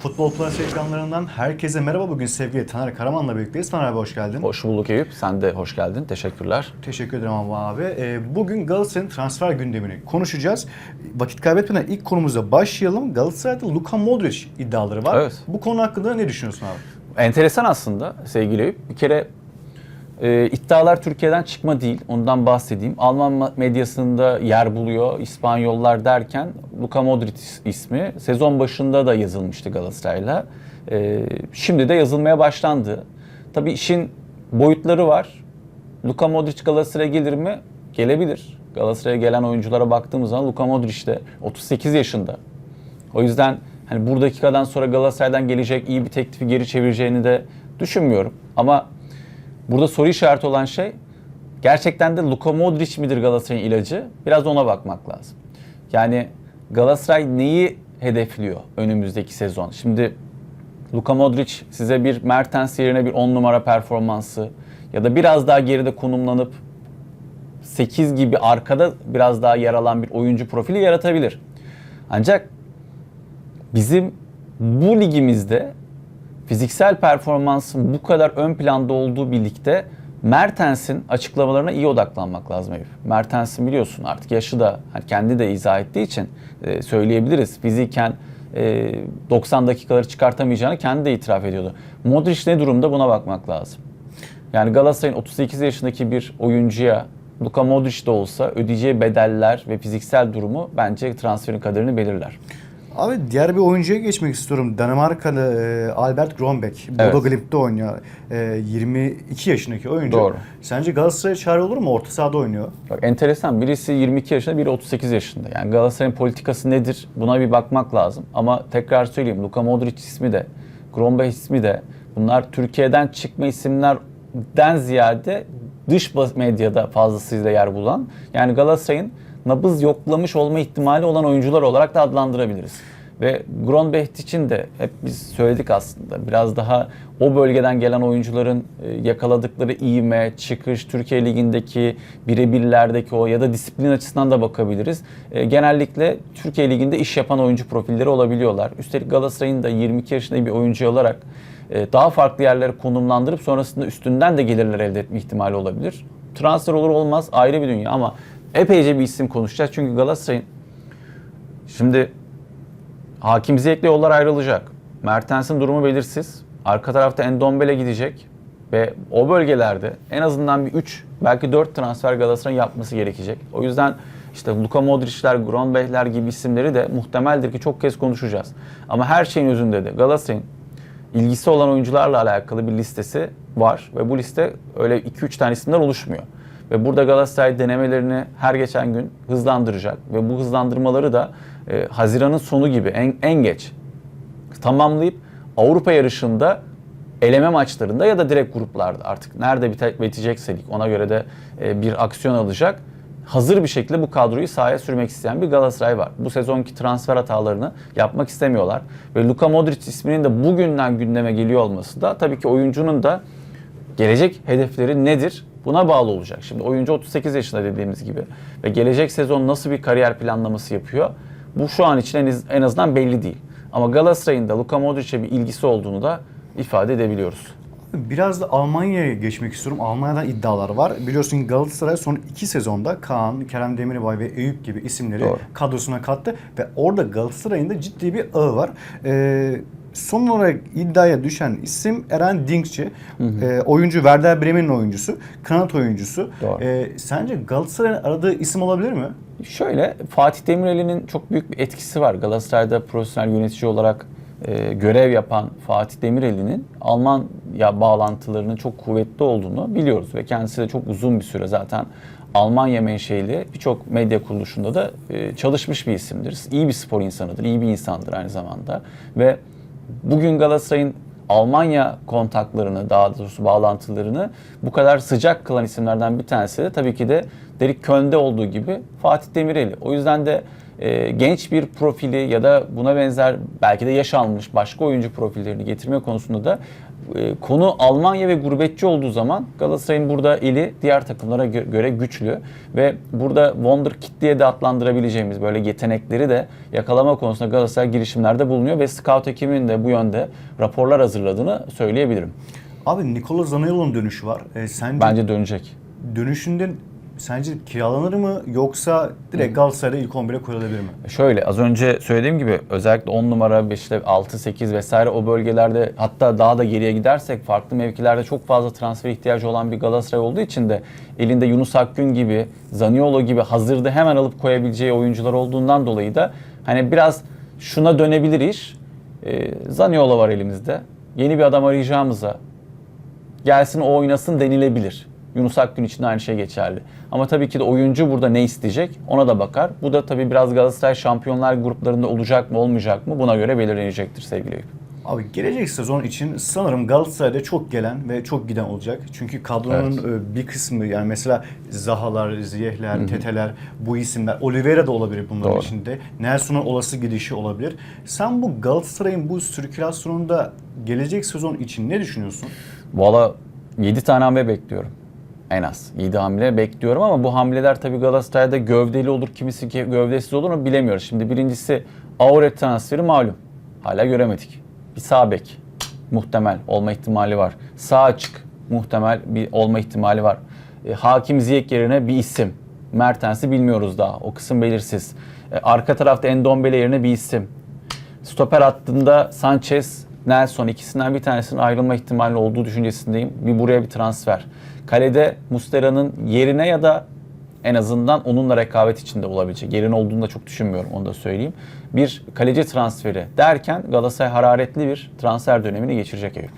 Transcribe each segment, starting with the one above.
Futbol Plus ekranlarından herkese merhaba. Bugün sevgili Taner Karaman'la birlikteyiz. Taner abi hoş geldin. Hoş bulduk Eyüp. Sen de hoş geldin. Teşekkürler. Teşekkür ederim ama abi. Ee, bugün Galatasaray'ın transfer gündemini konuşacağız. Vakit kaybetmeden ilk konumuza başlayalım. Galatasaray'da Luka Modric iddiaları var. Evet. Bu konu hakkında ne düşünüyorsun abi? Enteresan aslında sevgili Eyüp. Bir kere e, iddialar Türkiye'den çıkma değil. Ondan bahsedeyim. Alman ma- medyasında yer buluyor. İspanyollar derken Luka Modric is- ismi sezon başında da yazılmıştı Galatasaray'la. E, şimdi de yazılmaya başlandı. Tabii işin boyutları var. Luka Modric Galatasaray'a gelir mi? Gelebilir. Galatasaray'a gelen oyunculara baktığımız zaman Luka Modric de 38 yaşında. O yüzden hani bu dakikadan sonra Galatasaray'dan gelecek iyi bir teklifi geri çevireceğini de düşünmüyorum. Ama burada soru işareti olan şey gerçekten de Luka Modric midir Galatasaray'ın ilacı? Biraz ona bakmak lazım. Yani Galatasaray neyi hedefliyor önümüzdeki sezon? Şimdi Luka Modric size bir Mertens yerine bir 10 numara performansı ya da biraz daha geride konumlanıp 8 gibi arkada biraz daha yer alan bir oyuncu profili yaratabilir. Ancak bizim bu ligimizde fiziksel performansın bu kadar ön planda olduğu birlikte Mertens'in açıklamalarına iyi odaklanmak lazım Eyüp. Mertens'in biliyorsun artık yaşı da hani kendi de izah ettiği için e, söyleyebiliriz. Fiziken e, 90 dakikaları çıkartamayacağını kendi de itiraf ediyordu. Modric ne durumda buna bakmak lazım. Yani Galatasaray'ın 38 yaşındaki bir oyuncuya Luka Modric de olsa ödeyeceği bedeller ve fiziksel durumu bence transferin kaderini belirler. Abi diğer bir oyuncuya geçmek istiyorum. Danimarkalı e, Albert Grönbeck. Evet. Bodo Glimt'te oynuyor. E, 22 yaşındaki oyuncu. Doğru. Sence Galatasaray'a çare olur mu? Orta sahada oynuyor. Bak enteresan. Birisi 22 yaşında, biri 38 yaşında. Yani Galatasaray'ın politikası nedir? Buna bir bakmak lazım. Ama tekrar söyleyeyim. Luka Modric ismi de, Grombe ismi de bunlar Türkiye'den çıkma isimlerden ziyade dış medyada fazlasıyla yer bulan. Yani Galatasaray'ın nabız yoklamış olma ihtimali olan oyuncular olarak da adlandırabiliriz. Ve Gronbecht için de hep biz söyledik aslında. Biraz daha o bölgeden gelen oyuncuların e, yakaladıkları iğme, çıkış, Türkiye Ligi'ndeki birebirlerdeki o ya da disiplin açısından da bakabiliriz. E, Genellikle Türkiye Ligi'nde iş yapan oyuncu profilleri olabiliyorlar. Üstelik Galatasaray'ın da 22 yaşında bir oyuncu olarak e, daha farklı yerlere konumlandırıp sonrasında üstünden de gelirler elde etme ihtimali olabilir. Transfer olur olmaz ayrı bir dünya ama epeyce bir isim konuşacağız. Çünkü Galatasaray'ın şimdi Hakim Ziyek'le yollar ayrılacak. Mertens'in durumu belirsiz. Arka tarafta Endombele gidecek. Ve o bölgelerde en azından bir 3 belki 4 transfer Galatasaray'ın yapması gerekecek. O yüzden işte Luka Modric'ler, Gronbeck'ler gibi isimleri de muhtemeldir ki çok kez konuşacağız. Ama her şeyin özünde de Galatasaray'ın ilgisi olan oyuncularla alakalı bir listesi var. Ve bu liste öyle 2-3 tane isimden oluşmuyor. Ve burada Galatasaray denemelerini her geçen gün hızlandıracak. Ve bu hızlandırmaları da e, Haziran'ın sonu gibi en, en geç tamamlayıp Avrupa yarışında eleme maçlarında ya da direkt gruplarda artık nerede bite, bitecekse ona göre de e, bir aksiyon alacak. Hazır bir şekilde bu kadroyu sahaya sürmek isteyen bir Galatasaray var. Bu sezonki transfer hatalarını yapmak istemiyorlar. Ve Luka Modric isminin de bugünden gündeme geliyor olması da tabii ki oyuncunun da gelecek hedefleri nedir? Buna bağlı olacak. Şimdi oyuncu 38 yaşında dediğimiz gibi ve gelecek sezon nasıl bir kariyer planlaması yapıyor? Bu şu an için en, az- en azından belli değil. Ama Galatasaray'ın da Luka Modric'e bir ilgisi olduğunu da ifade edebiliyoruz. Biraz da Almanya'ya geçmek istiyorum. Almanya'dan iddialar var. Biliyorsun Galatasaray son iki sezonda Kaan, Kerem Demirbay ve Eyüp gibi isimleri Doğru. kadrosuna kattı. Ve orada Galatasaray'ın da ciddi bir ağı var. Ee, son olarak iddiaya düşen isim Eren Dinkçi. Ee, oyuncu Werder Bremen'in oyuncusu. Kanat oyuncusu. Doğru. Ee, sence Galatasaray'ın aradığı isim olabilir mi? Şöyle Fatih Demirel'in çok büyük bir etkisi var. Galatasaray'da profesyonel yönetici olarak e, görev yapan Fatih Demirel'in Almanya bağlantılarının çok kuvvetli olduğunu biliyoruz ve kendisi de çok uzun bir süre zaten Almanya menşeli birçok medya kuruluşunda da e, çalışmış bir isimdir. İyi bir spor insanıdır, iyi bir insandır aynı zamanda ve bugün Galatasaray'ın Almanya kontaklarını, daha doğrusu bağlantılarını bu kadar sıcak kılan isimlerden bir tanesi de tabii ki de Derek Köln'de olduğu gibi Fatih Demireli. O yüzden de e, genç bir profili ya da buna benzer belki de yaş almış başka oyuncu profillerini getirme konusunda da konu Almanya ve gurbetçi olduğu zaman Galatasaray'ın burada eli diğer takımlara gö- göre güçlü ve burada Wonderkid diye de adlandırabileceğimiz böyle yetenekleri de yakalama konusunda Galatasaray girişimlerde bulunuyor ve scout ekibinin de bu yönde raporlar hazırladığını söyleyebilirim. Abi Nikola Zaniolo'nun dönüşü var. E, sence Bence dönecek. dönüşünde sence kiralanır mı yoksa direkt Galatasaray'da ilk 11'e koyulabilir mi? Şöyle az önce söylediğim gibi özellikle 10 numara, 5, 6, 8 vesaire o bölgelerde hatta daha da geriye gidersek farklı mevkilerde çok fazla transfer ihtiyacı olan bir Galatasaray olduğu için de elinde Yunus Akgün gibi, Zaniolo gibi hazırda hemen alıp koyabileceği oyuncular olduğundan dolayı da hani biraz şuna dönebilir iş. Ee, Zaniolo var elimizde. Yeni bir adam arayacağımıza gelsin o oynasın denilebilir. Yunus Akgün için de aynı şey geçerli. Ama tabii ki de oyuncu burada ne isteyecek ona da bakar. Bu da tabii biraz Galatasaray şampiyonlar gruplarında olacak mı olmayacak mı buna göre belirlenecektir sevgili Eyüp. Abi gelecek sezon için sanırım Galatasaray'da çok gelen ve çok giden olacak. Çünkü kadronun e, bir kısmı yani mesela Zahalar, Ziyehler, Teteler bu isimler. Oliveira da olabilir bunların Doğru. içinde. Nelson'un olası gidişi olabilir. Sen bu Galatasaray'ın bu sirkülasyonunda gelecek sezon için ne düşünüyorsun? Valla 7 tane hamle bekliyorum. En az 7 hamle bekliyorum ama bu hamleler tabii Galatasaray'da gövdeli olur, kimisi gövdesiz olur mu bilemiyoruz. Şimdi birincisi Aure transferi malum. Hala göremedik. Bir sağ bek muhtemel olma ihtimali var. Sağ açık muhtemel bir olma ihtimali var. E, Hakim Ziyech yerine bir isim. Mertens'i bilmiyoruz daha. O kısım belirsiz. E, arka tarafta Endombele yerine bir isim. Stoper hattında Sanchez, Nelson ikisinden bir tanesinin ayrılma ihtimali olduğu düşüncesindeyim. Bir buraya bir transfer. Kalede Mustera'nın yerine ya da en azından onunla rekabet içinde olabilecek. Yerin olduğunu da çok düşünmüyorum onu da söyleyeyim. Bir kaleci transferi derken Galatasaray hararetli bir transfer dönemini geçirecek Eyüp.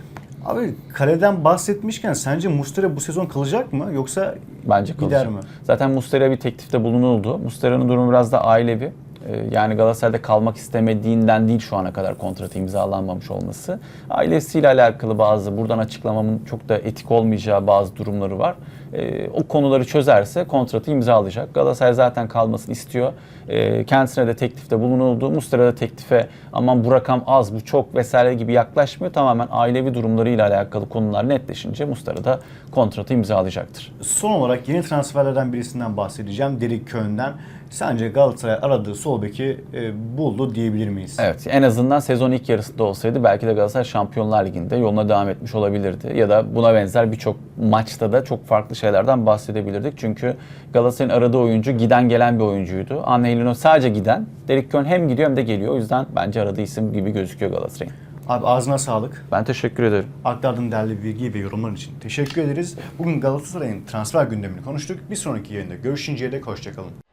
Abi kaleden bahsetmişken sence Mustera bu sezon kalacak mı yoksa Bence gider kalacak. mi? Zaten Mustera'ya bir teklifte bulunuldu. Mustera'nın durumu biraz da ailevi. Ee, Yani Galatasaray'da kalmak istemediğinden değil şu ana kadar kontratı imzalanmamış olması. Ailesiyle alakalı bazı buradan açıklamamın çok da etik olmayacağı bazı durumları var. Ee, O konuları çözerse kontratı imzalayacak. Galatasaray zaten kalmasını istiyor. Ee, Kendisine de teklifte bulunuldu. Mustera da teklife aman bu rakam az bu çok vesaire gibi yaklaşmıyor. Tamamen ailevi durumlarıyla alakalı konular netleşince Mustera da kontratı imzalayacaktır. Son olarak yeni transferlerden birisinden bahsedeceğim. Derik Köln'den. Sence Galatasaray aradığı sol beki e, buldu diyebilir miyiz? Evet en azından sezon ilk yarısında olsaydı belki de Galatasaray Şampiyonlar Ligi'nde yoluna devam etmiş olabilirdi. Ya da buna benzer birçok maçta da çok farklı şeylerden bahsedebilirdik. Çünkü Galatasaray'ın aradığı oyuncu giden gelen bir oyuncuydu. Angelino sadece giden. Derek Köln hem gidiyor hem de geliyor. O yüzden bence aradığı isim gibi gözüküyor Galatasaray'ın. Abi ağzına sağlık. Ben teşekkür ederim. Aktardığın değerli bilgi ve yorumlar için teşekkür ederiz. Bugün Galatasaray'ın transfer gündemini konuştuk. Bir sonraki yayında görüşünceye dek hoşçakalın.